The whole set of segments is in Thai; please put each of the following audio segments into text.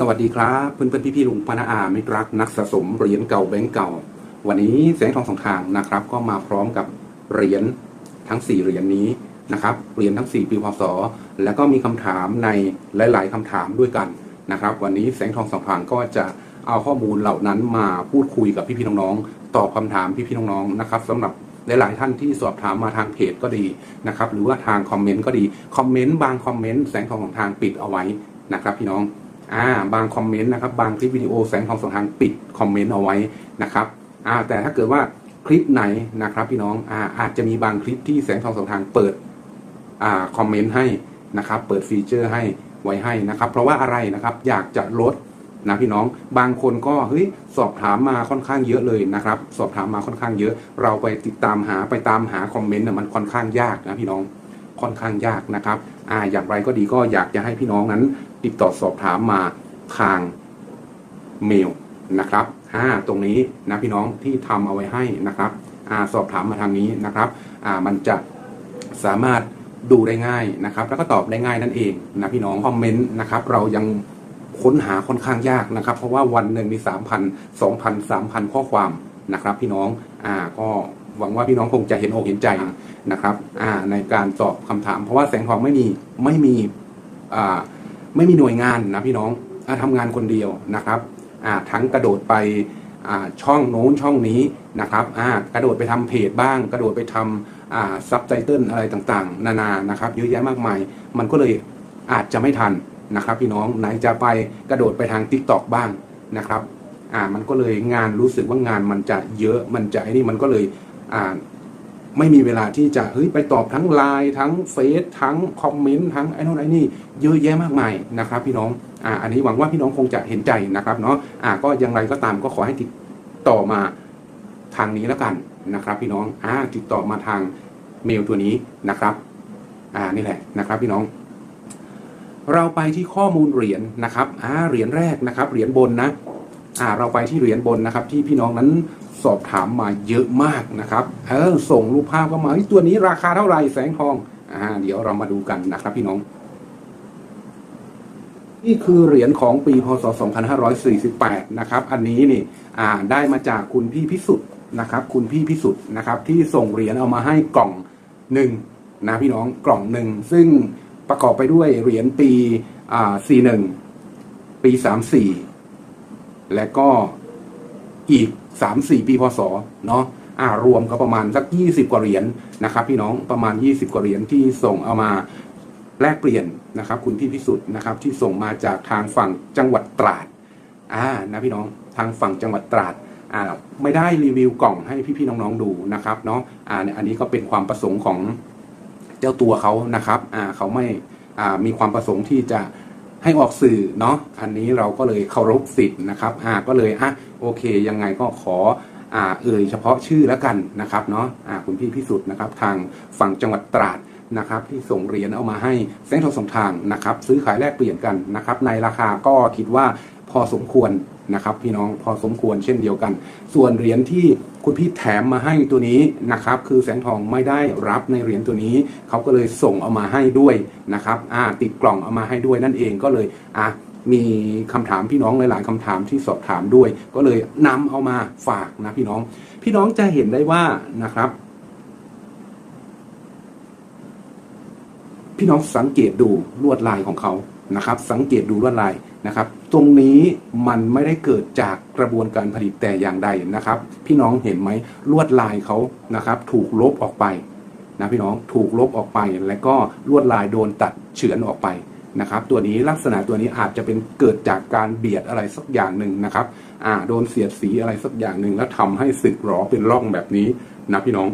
สวัสดีครับเพื่อนเพื่อนพี่พี่ๆลุงปานาอาไมิตรรักนักสะสมเหรียญเก่าแบงก์เก่า วันนี้แสงทองสองทางนะครับ ก็มาพร้อมกับเหรียญทั้ง 4 เหรียญนี้นะครับเหรียญทั้ง 4 ปีพศแล้วก็มีคำถามในหลาย ๆคำถามด้วยกันนะครับ วันนี้แสงทองสองทางก็จะเอาข้อมูลเหล่านั้นมาพูดคุยกับพี่พี่ๆน้องๆตอบคำถามพี่พี่ๆน้องๆนะครับสำหรับหลายๆท่านที่สอบถามมาทางเพจก็ดีนะครับหรือว่าทางคอมเมนต์ก็ดีคอมเมนต์บางคอมเมนต์แสงทองของทางปิดเอาไว้นะครับ พี่น้อง อ่าบางคอมเมนต์นะครับ บางคลิปวิดีโอแสงทองสองทางปิดคอมเมนต์เอาไว้นะครับอ่าแต่ถ้าเกิดว่าคลิปไหนนะครับพี่น้องอ่าอาจจะมีบางคลิปที่แสงทองสองทางเปิดอ่าคอมเมนต์ให้นะครับ เปิดฟีเจอร์ให้ไว้ให้นะครับ เพราะว่าอะไรนะครับอยากจะลดนะพี่น้องบางคนก็เฮ้ยสอบถามมาค่อนข้างเยอะเลยนะครับ สอบถามมาค่อนข้างเยอะ เราไปติดตามหาไปตามหาคอมเมนต์น่ะมันค่อนข้างยากนะพี่น้อง ค่อนข้างยากนะครับอ่าอย่างไรก็ดีก็อยากจะให้พี่น้องนั้น ติดต่อสอบถามมาทางเมลนะครับอ่าตรงนี้นะพี่น้องที่ทำเอาไว้ให้นะครับอ่าสอบถามมาทางนี้นะครับอ่ามันจะสามารถดูได้ง่ายนะครับ แล้วก็ตอบได้ง่ายนั่นเองนะพี่น้องคอมเมนต์นะครับ เรายังค้นหาค่อนข้างยากนะครับ เพราะว่าวันหนึ่งมี 3,000 2,000 3,000 ข้อความนะครับ พี่น้องอ่าก็ หวังว่าพี่น้องคงจะเห็นอกเห็นใจนะครับอ่าในการตอบคำถาม เพราะว่าแสงทองไม่มีไม่มีอ่าไม่มีหน่วยงานนะพี่น้องอาทำงานคนเดียวนะครับอ่าทั้งกระโดดไปอ่าช่องโน้นช่องนี้นะครับอ่ากระโดดไปทำเพจบ้าง กระโดดไปทำอ่าซับไตเติลอะไรต่างๆ นานานะครับเยอะแยะมากมาย มันก็เลยอาจจะไม่ทันนะครับพี่น้องไหนจะไปกระโดดไปทาง t ิ k t o k บ้างนะครับอ่ามันก็เลยงานรู้สึกว่างานมันจะเยอะมันจะไอ้นี่มันก็เลย ไม่มีเวลาที่จะเฮ้ยไปตอบทั้งไลน์ทั้งเฟซทั้งคอมเมนต์ทั้งไอ้โน่นไอ้นี่เยอะแยะมากมายนะครับ พี่น้องอ่าอันนี้หวังว่าพี่น้องคงจะเห็นใจนะครับเนาะอ่าก็อย่างไรก็ตามก็ขอให้ติดต่อมาทางนี้แล้วกันนะครับ พี่น้องอ่าติดต่อมาทางเมลตัวนี้นะครับอ่านี่แหละนะครับพี่น้อง เราไปที่ข้อมูลเหรียญนะครับอ่าเหรียญแรกนะครับเหรียญบนนะ อ่าเราไปที่เหรียญบนนะครับ ที่พี่น้องนั้นสอบถามมาเยอะมากนะครับ เออส่งรูปภาพเข้ามาตัวนี้ราคาเท่าไหร่แสงทองอ่าเดี๋ยวเรามาดูกันนะครับพี่น้องนี่คือเหรียญของปีพศ 2548 นะครับ อันนี้นี่อ่าได้มาจากคุณพี่พิสุทธิ์นะครับ คุณพี่พิสุทธิ์นะครับ ที่ส่งเหรียญเอามาให้กล่องหนึ่งนะพี่น้องกล่องหนึ่งซึ่งประกอบไปด้วยเหรียญปีอ่า41 ปี 34 และก็อีก 3-4 ปีพศเนาะอ่ารวมก็ประมาณสัก 20 กว่าเหรียญนะครับ พี่น้องประมาณ 20 กว่าเหรียญที่ส่งเอามาแลกเปลี่ยนนะครับ คุณพี่พิสุทธิ์นะครับ ที่ส่งมาจากทางฝั่งจังหวัดตราดอ่านะพี่น้องทางฝั่งจังหวัดตราดอ่าไม่ได้รีวิวกล่องให้พี่ๆน้องๆดูนะครับเนาะอ่าอันนี้ก็เป็นความประสงค์ของเจ้าตัวเขานะครับอ่าเขาไม่อ่ามีความประสงค์ที่จะ ให้ออกสื่อเนาะอันนี้เราก็เลยเคารพสิทธิ์นะครับอ่าก็เลยอะโอเค ยังไงก็ขออ่าเอ่ยเฉพาะชื่อแล้วกันนะครับเนาะอ่าคุณพี่พิสุทธิ์นะครับ ทางฝั่งจังหวัดตราดนะครับที่ส่งเหรียญเอามาให้แสงทองสองทางนะครับ ซื้อขายแลกเปลี่ยนกันนะครับ ในราคาก็คิดว่าพอสมควร นะครับพี่น้องพอสมควรเช่นเดียวกัน ส่วนเหรียญที่คุณพี่แถมมาให้ตัวนี้นะครับคือแสงทองไม่ได้รับในเหรียญตัวนี้เขาก็เลยส่งเอามาให้ด้วยนะครับอ่าติดกล่องเอามาให้ด้วยนั่นเองก็เลยอะมีคำถามพี่น้องหลาย ๆคำถามที่สอบถามด้วย ก็เลยนำเอามาฝากนะพี่น้อง พี่น้องจะเห็นได้ว่านะครับ พี่น้องสังเกตดูลวดลายของเขา นะครับ สังเกตดูลวดลายนะครับ ตรงนี้มันไม่ได้เกิดจากกระบวนการผลิตแต่อย่างใดนะครับ พี่น้องเห็นไหมลวดลายเขานะครับ ถูกลบออกไปนะพี่น้องถูกลบออกไป แล้วก็ลวดลายโดนตัดเฉือนออกไปนะครับ ตัวนี้ลักษณะตัวนี้อาจจะเป็นเกิดจากการเบียดอะไรสักอย่างหนึ่งนะครับอ่าโดนเสียดสีอะไรสักอย่างหนึ่งแล้วทำให้สึกหรอเป็นร่องแบบนี้นะพี่น้อง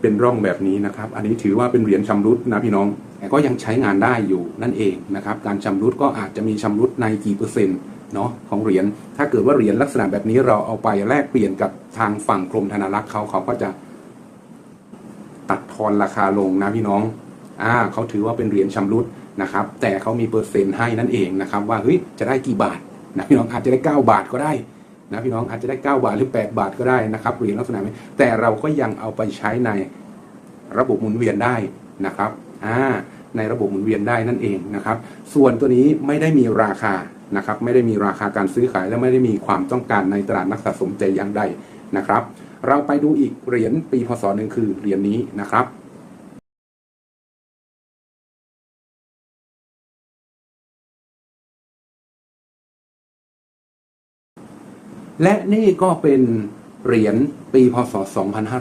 เป็นร่องแบบนี้นะครับ อันนี้ถือว่าเป็นเหรียญชำรุดนะพี่น้อง แต่ก็ยังใช้งานได้อยู่นั่นเองนะครับ การชำรุดก็อาจจะมีชำรุดในกี่เปอร์เซ็นต์เนาะของเหรียญ ถ้าเกิดว่าเหรียญลักษณะแบบนี้เราเอาไปแลกเปลี่ยนกับทางฝั่งกรมธนารักษ์เขาเขาก็จะตัดทอนราคาลงนะพี่น้อง อ่าเขาถือว่าเป็นเหรียญชำรุดนะครับ แต่เขามีเปอร์เซ็นต์ให้นั่นเองนะครับ ว่าเฮ้ยจะได้กี่บาทนะพี่น้องอาจจะได้ 9 บาทก็ได้นะพี่น้องอาจจะได้ 9 บาทหรือ 8 บาทก็ได้นะครับเหรียญลักษณะนี้แต่เราก็ยังเอาไปใช้ในระบบหมุนเวียนได้นะครับ ในระบบหมุนเวียนได้นั่นเองนะครับ ส่วนตัวนี้ไม่ได้มีราคานะครับ ไม่ได้มีราคาการซื้อขาย และไม่ได้มีความต้องการในตลาดนักสะสมแต่อย่างใดนะครับ เราไปดูอีกเหรียญปีพศหนึ่งคือเหรียญนี้นะครับและนี่ก็เป็น เหรียญปีพศ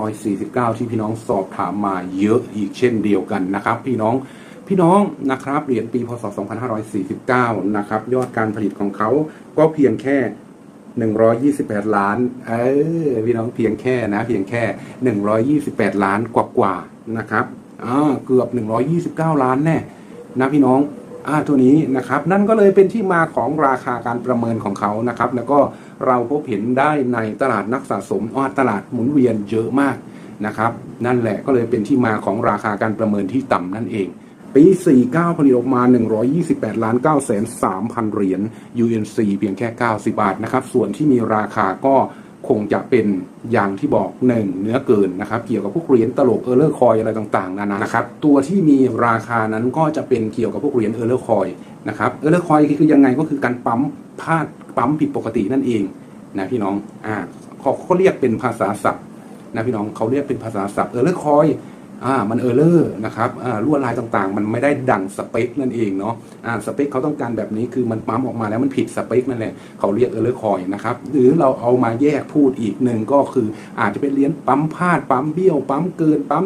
2549 ที่พี่น้องสอบถามมาเยอะอีกเช่นเดียวกันนะครับ พี่น้องพี่น้องนะครับเหรียญปีพศ 2549 นะครับ ยอดการผลิตของเขาก็เพียงแค่ 128 ล้าน เออพี่น้องเพียงแค่นะ เพียงแค่ 128 ล้านกว่ากว่านะครับอ่าเกือบ 129 ล้านแน่นะพี่น้อง อ่าตัวนี้นะครับนั่นก็เลยเป็นที่มาของราคาการประเมินของเขานะครับแล้วก็เราพบเห็นได้ในตลาดนักสะสมอตลาดหมุนเวียนเยอะมากนะครับนั่นแหละก็เลยเป็นที่มาของราคาการประเมินที่ต่ำนั่นเองปี 49 ผลิตออกมา 128 ล้าน9แสน3พันเหรียญ UNC เพียงแค่ 90 บาทนะครับ ส่วนที่มีราคาก็ คงจะเป็นอย่างที่บอกหนึ่งเนื้อเกินนะครับ เกี่ยวกับพวกเหรียญตลกเออร์เลอร์คอยอะไรต่างๆนานานะครับตัวที่มีราคานั้นก็จะเป็นเกี่ยวกับพวกเหรียญเออร์เลอร์คอยนะครับเออร์เลอร์คอยคือยังไงก็คือการปั๊มพลาดปั๊มผิดปกตินั่นเองนะพี่น้องอ่าเขาเขาเรียกเป็นภาษาศัพท์นะพี่น้องเขาเรียกเป็นภาษาศัพท์เออร์เลอร์คอย อ่ามันเออร์เลอร์นะครับอ่าลวดลายต่างๆ มันไม่ได้ดังสเปคนั่นเองเนาะอ่าสเปคเขาต้องการแบบนี้คือมันปั๊มออกมาแล้วมันผิดสเปคนั่นแหละเขาเรียกเออร์เลอร์คอยนะครับหรือเราเอามาแยกพูดอีกหนึ่งก็คืออาจจะเป็นเหรียญปั๊มพลาดปั๊มเบี้ยวปั๊มเกินปั๊ม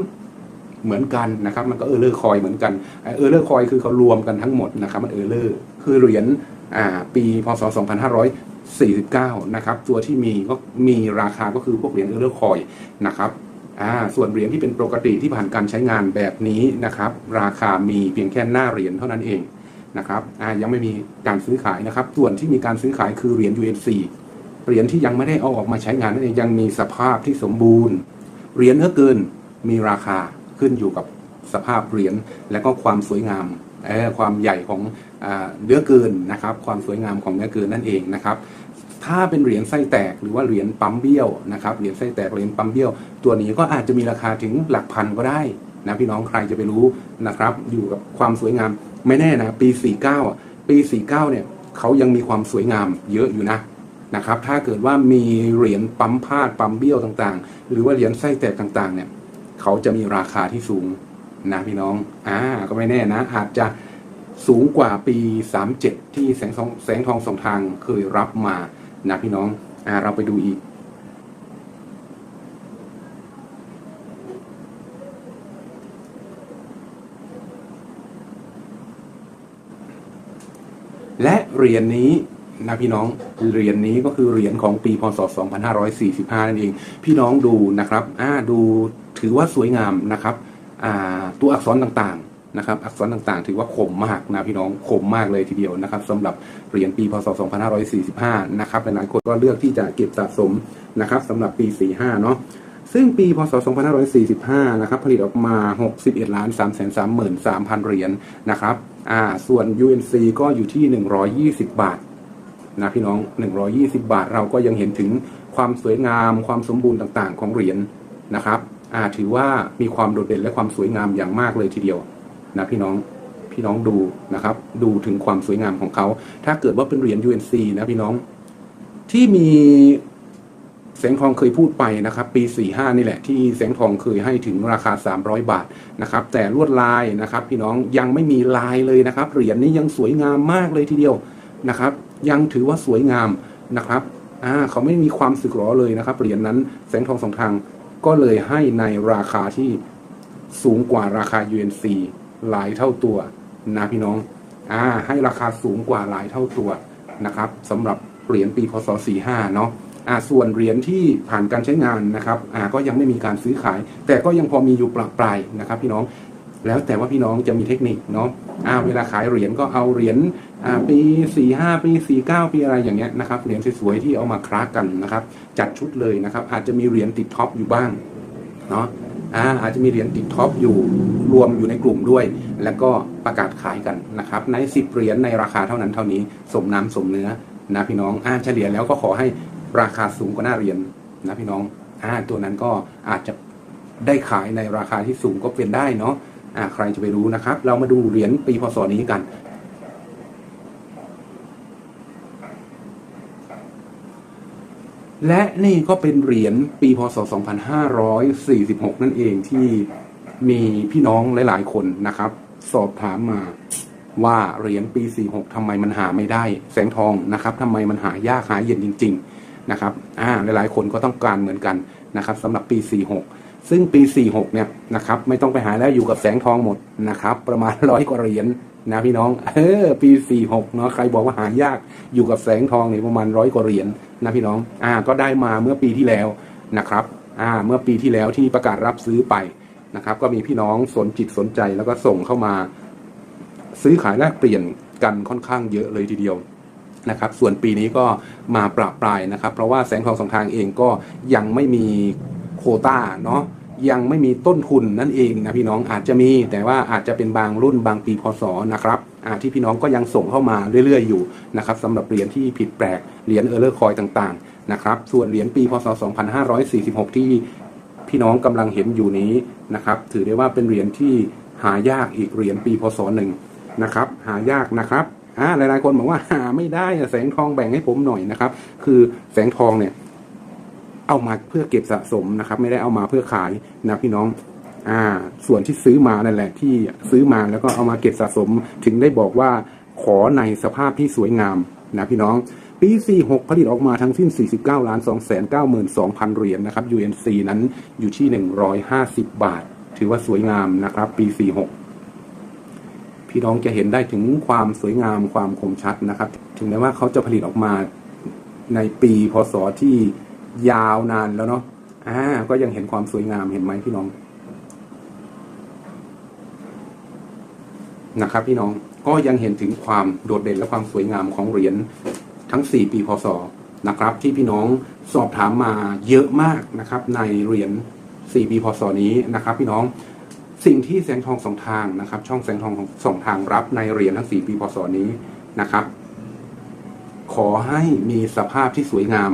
เหมือนกันนะครับมันก็เออร์เลอร์คอยเหมือนกันเออร์เลอร์คอยคือเขารวมกันทั้งหมดนะครับมันเออร์เลอร์คือเหรียญอ่าปีพศ 2549 นะครับตัวที่มีก็มีราคาก็คือพวกเหรียญเออร์เลอร์คอยนะครับ อ่าส่วนเหรียญที่เป็นปกติที่ผ่านการใช้งานแบบนี้นะครับ ราคามีเพียงแค่หน้าเหรียญเท่านั้นเองนะครับอ่ายังไม่มีการซื้อขายนะครับ ส่วนที่มีการซื้อขายคือเหรียญ UNC เหรียญที่ยังไม่ได้เอาออกมาใช้งานนั่นเองยังมีสภาพที่สมบูรณ์เหรียญเนื้อเกินมีราคาขึ้นอยู่กับสภาพเหรียญและก็ความสวยงามเออความใหญ่ของอเนื้อเกินนะครับ ความสวยงามของเนื้อเกินนั่นเองนะครับ ถ้าเป็นเหรียญไส้แตกหรือว่าเหรียญปั๊มเบี้ยวนะครับเหรียญไส้แตกเหรียญปั๊มเบี้ยว ตัวนี้ก็อาจจะมีราคาถึงหลักพันก็ได้นะพี่น้องใครจะไปรู้นะครับ อยู่กับความสวยงามไม่แน่นะปี 49อะปี 49เนี่ยเขายังมีความสวยงามเยอะอยู่นะนะครับ ถ้าเกิดว่ามีเหรียญปั๊มพาดปั๊มเบี้ยวต่างๆ หรือว่าเหรียญไส้แตกต่างๆเนี่ยเขาจะมีราคาที่สูงนะพี่น้องอ่าก็ไม่แน่นะ อาจจะสูงกว่าปี 37 ที่แสงทองแสงทองสองทางเคยรับมา นะพี่น้องอ่าเราไปดูอีก และเหรียญนี้นะพี่น้องเหรียญนี้ก็คือเหรียญของปีพศ 2545 นั่นเอง พี่น้องดูนะครับอ่าดูถือว่าสวยงามนะครับอ่าตัวอักษรต่างๆ นะครับอักษรต่างๆ ถือว่าคมมากนะพี่น้องคมมากเลยทีเดียวนะครับสำหรับเหรียญปีพศ 2545 นะครับหลายๆคนก็เลือกที่จะเก็บสะสมนะครับสำหรับปี 45 เนาะซึ่งปีพศ 2545 นะครับผลิตออกมา 61ล้าน3 3 3 3 0 0 เหรียญนะครับอ่าส่วน UNC ก็อยู่ที่ 120 บาทนะพี่น้อง 120 บาท เราก็ยังเห็นถึงความสวยงามความสมบูรณ์ต่างๆ ของเหรียญนะครับอ่าถือว่ามีความโดดเด่นและความสวยงามอย่างมากเลยทีเดียว นะพี่น้องพี่น้องดูนะครับ ดูถึงความสวยงามของเขา ถ้าเกิดว่าเป็นเหรียญ UNC นะพี่น้องที่มีแสงทองเคยพูดไปนะครับ ปี 45 นี่แหละ ที่แสงทองเคยให้ถึงราคา 300 บาทนะครับ แต่ลวดลายนะครับ พี่น้องยังไม่มีลายเลยนะครับ เหรียญนี้ยังสวยงามมากเลยทีเดียวนะครับ ยังถือว่าสวยงามนะครับอ่าเขาไม่มีความสึกหรอเลยนะครับเหรียญนั้นแสงทองสองทางก็เลยให้ในราคาที่สูงกว่าราคา UNC หลายเท่าตัวนะพี่น้องอ่าให้ราคาสูงกว่าหลายเท่าตัวนะครับสำหรับเหรียญปีพศ45เนาะอ่าส่วนเหรียญที่ผ่านการใช้งานนะครับอ่าก็ยังไม่มีการซื้อขาย แต่ก็ยังพอมีอยู่ปลาปลายนะครับ พี่น้องแล้วแต่ว่าพี่น้องจะมีเทคนิคเนาะอ่าเวลาขายเหรียญก็เอาเหรียญอ่าปีสี่ห้าปีสี่เก้าปีอะไรอย่างเงี้ยนะครับเหรียญสวยๆที่เอามาคลากันนะครับ จัดชุดเลยนะครับ อาจจะมีเหรียญติดท็อปอยู่บ้างเนาะ อ่าอาจจะมีเหรียญติดท็อปอยู่รวมอยู่ในกลุ่มด้วย แล้วก็ประกาศขายกันนะครับในสิบเหรียญในราคาเท่านั้นเท่านี้สมน้ำสมเนื้อนะพี่น้องอ่าเฉลี่ยแล้วก็ขอให้ราคาสูงกว่าหน้าเหรียญนนะพี่น้องอ่าตัวนั้นก็อาจจะได้ขายในราคาที่สูงก็เป็นได้เนาะอ่าใครจะไปรู้นะครับ เรามาดูเหรียญปีพศนี้กัน และนี่ก็เป็นเหรียญปีพศ 2546 นั่นเองที่มีพี่น้องหลาย ๆ คนนะครับ สอบถามมาว่าเหรียญปี 46ทำไมมันหาไม่ได้ แสงทองนะครับทำไมมันหายากหาเย็นจริง ๆ นะครับอ่าหลาย ๆ คนก็ต้องการเหมือนกันนะครับสำหรับปี 46 ซึ่งปี 46 เนี่ยนะครับไม่ต้องไปหาแล้วอยู่กับแสงทองหมดนะครับ ประมาณร้อยกว่าเหรียญ นะพี่น้อง เออ ปี46เนาะใครบอกว่าหายากอยู่กับแสงทองเนี่ยประมาณร้อยกว่าเหรียญนะพี่น้อง อ่า ก็ได้มาเมื่อปีที่แล้วนะครับ อ่า เมื่อปีที่แล้วที่ประกาศรับซื้อไปนะครับ ก็มีพี่น้องสนจิตสนใจแล้วก็ส่งเข้ามา ซื้อขายแลกเปลี่ยนกันค่อนข้างเยอะเลยทีเดียวนะครับ ส่วนปีนี้ก็มาปราบปลายนะครับ เพราะว่าแสงทองสองทางเองก็ยังไม่มีโควต้าเนาะ ยังไม่มีต้นทุนนั่นเองนะพี่น้องอาจจะมีแต่ว่าอาจจะเป็นบางรุ่นบางปีพศนะครับที่พี่น้องก็ยังส่งเข้ามาเรื่อยๆอยู่นะครับสำหรับเหรียญที่ผิดแปลกเหรียญเออร์เลอร์คอยต่างๆนะครับส่วนเหรียญปีพศ 2546 ที่พี่น้องกำลังเห็นอยู่นี้นะครับถือได้ว่าเป็นเหรียญที่หายากอีกเหรียญปีพศหนึ่งนะครับหายากนะครับอ่าหลายๆคนบอกว่าหาไม่ได้แสงทองแบ่งให้ผมหน่อยนะครับคือแสงทองเนี่ย เอามาเพื่อเก็บสะสมนะครับ ไม่ได้เอามาเพื่อขายนะพี่น้องอ่าส่วนที่ซื้อมานั่นแหละ ที่ซื้อมาแล้วก็เอามาเก็บสะสม ถึงได้บอกว่าขอในสภาพที่สวยงามนะพี่น้องปี 46 ผลิตออกมาทั้งสิ้น 49 ล้าน 292,000 เหรียญนะครับ UNC นั้นอยู่ที่ 150 บาท ถือว่าสวยงามนะครับ ปี 46 พี่น้องจะเห็นได้ถึงความสวยงามความคมชัดนะครับ ถึงแม้ว่าเขาจะผลิตออกมาในปีพศที่ ยาวนานแล้วเนาะอ่าก็ยังเห็นความสวยงามเห็นไหมพี่น้องนะครับ พี่น้องก็ยังเห็นถึงความโดดเด่นและความสวยงามของเหรียญทั้ง 4 ปีพศนะครับ ที่พี่น้องสอบถามมาเยอะมากนะครับ ในเหรียญ4ปีพศนี้นะครับ พี่น้องสิ่งที่แสงทองสองทางนะครับ ช่องแสงทองสองทางรับในเหรียญทั้ง 4 ปีพศนี้นะครับ ขอให้มีสภาพที่สวยงาม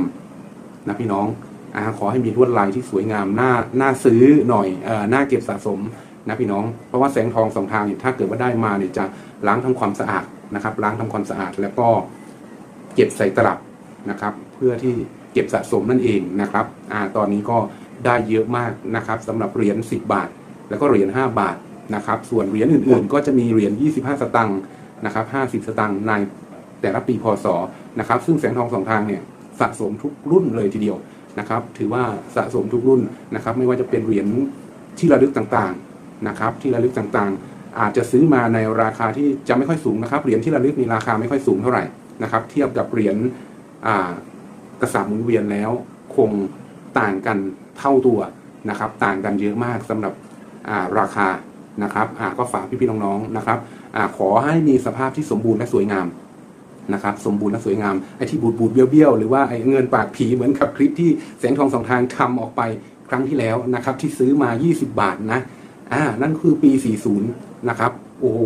นะพี่น้องอาขอให้มีลวดลายที่สวยงามน่าน่าซื้อหน่อยเอ่อน่าเก็บสะสมนะพี่น้อง เพราะว่าแสงทองสองทางเนี่ยถ้าเกิดว่าได้มาเนี่ยจะล้างทำความสะอาดนะครับ ล้างทำความสะอาดแล้วก็เก็บใส่ตลับนะครับ เพื่อที่เก็บสะสมนั่นเองนะครับอ่าตอนนี้ก็ได้เยอะมากนะครับสำหรับเหรียญ10 บาท แล้วก็เหรียญ5บาทนะครับ ส่วนเหรียญอื่นๆ ก็จะมีเหรียญ25 สตังค์นะครับ50 สตังค์ในแต่ละปีพศนะครับ ซึ่งแสงทองสองทางเนี่ย สะสมทุกรุ่นเลยทีเดียวนะครับถือว่าสะสมทุกรุ่นนะครับไม่ว่าจะเป็นเหรียญที่ระลึกต่างๆนะครับที่ระลึกต่างๆ อาจจะซื้อมาในราคาที่จะไม่ค่อยสูงนะครับเหรียญที่ระลึกมีราคาไม่ค่อยสูงเท่าไหร่นะครับเทียบกับเหรียญกระสาหมุนเวียนแล้วคงต่างกันเท่าตัวนะครับต่างกันเยอะมากสำหรับาราคานะครับก็ฝากพี่ๆน้องๆนะครับอขอให้มีสภาพที่สมบูรณ์และสวยงาม นะครับสมบูรณ์และสวยงามไอ้ที่บูดบูดเบี้ยวๆหรือว่าไอ้เงินปากผีเหมือนกับคลิปที่แสงทองสองทางทำออกไปครั้งที่แล้วนะครับที่ซื้อมา 20 บาทนะอ่านั่นคือปี 40 นะครับโอ้โห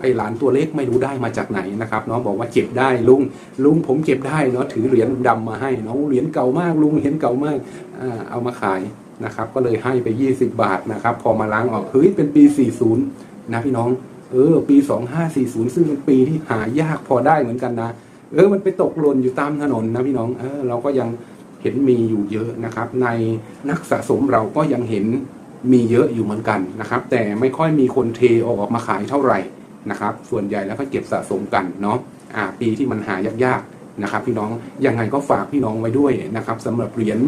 ไอหลานตัวเล็กไม่รู้ได้มาจากไหนนะครับน้องบอกว่าเก็บได้ลุงลุงผมเก็บได้เนาะถือเหรียญดำมาให้เนาะเหรียญเก่ามากลุงเห็นเก่ามากอ่าเอามาขายนะครับ ก็เลยให้ไป 20 บาทนะครับ พอมาล้างออกเฮ้ยเป็นปี 40 นะพี่น้อง เออ ปี2540ซึ่งเป็นปีที่หายากพอได้เหมือนกันนะ เออ มันไปตกหล่นอยู่ตามถนนนะพี่น้อง เออ เราก็ยังเห็นมีอยู่เยอะนะครับ ในนักสะสมเราก็ยังเห็นมีเยอะอยู่เหมือนกันนะครับ แต่ไม่ค่อยมีคนเทออกมาขายเท่าไหร่นะครับ ส่วนใหญ่แล้วก็เก็บสะสมกันเนาะ อ่า ปีที่มันหายากๆนะครับ พี่น้อง ยังไงก็ฝากพี่น้องไว้ด้วยนะครับสำหรับเหรียญ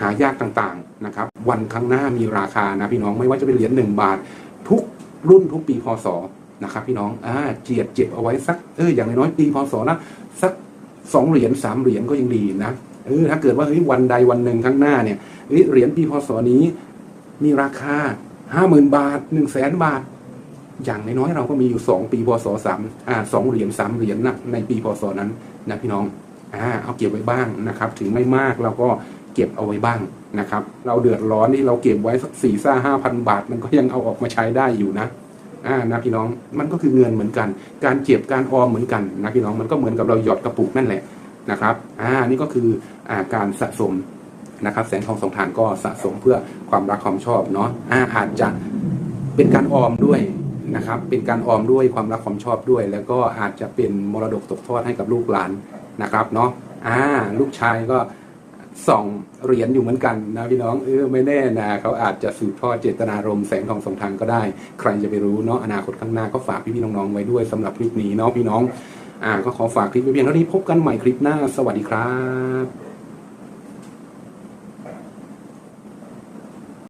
หายากต่างๆนะครับ วันข้างหน้ามีราคานะพี่น้องไม่ว่าจะเป็นเหรียญหนึ่งบาท รุ่นทุกปีพศนะครับพี่น้องอ่าเจียดเจ็บเอาไว้สักเอออย่างน้อยปีพศนะสักสองเหรียญสามเหรียญก็ยังดีนะเออถ้าเกิดว่าเฮ้ยวันใดวันหนึ่งข้างหน้าเนี่ยเฮ้ยเหรียญปีพศนี้มีราคาห้าหมื่นบาทหนึ่งแสนบาท อย่างน้อยๆเราก็มีอยู่สองปีพศสามอ่าสองเหรียญสามเหรียญนะในปีพศนั้นนะพี่น้องอ่าเอาเก็บไว้บ้างนะครับ ถึงไม่มากเราก็ เก็บเอาไว้บ้างนะครับ เราเดือดร้อนที่เราเก็บไว้สักสี่ซ่าห้าพันบาท มันก็ยังเอาออกมาใช้ได้อยู่นะอ่านะพี่น้องมันก็คือเงินเหมือนกัน การเก็บการออมเหมือนกันนะพี่น้องมันก็เหมือนกับเราหยอดกระปุกนั่นแหละนะครับอ่านี่ก็คืออ่าการสะสมนะครับ แสงทองสองทานก็สะสมเพื่อความรักความชอบเนาะอ่าอาจจะเป็นการออมด้วยนะครับ เป็นการออมด้วยความรักความชอบด้วย แล้วก็อาจจะเป็นมรดกตกทอดให้กับลูกหลานนะครับเนาะอ่าลูกชายก็ ส่องเหรียญอยู่เหมือนกันนะพี่น้องเออไม่แน่นะเขาอาจจะสืบทอดเจตนารมณ์แสงทองสองทางก็ได้ ใครจะไปรู้เนาะอนาคตข้างหน้าก็ฝากพี่ๆน้องๆไว้ด้วยสำหรับคลิปนี้เนาะพี่น้องอ่าก็ขอฝากคลิปไว้เพียงเท่านี้พบกันใหม่คลิปหน้า สวัสดีครับ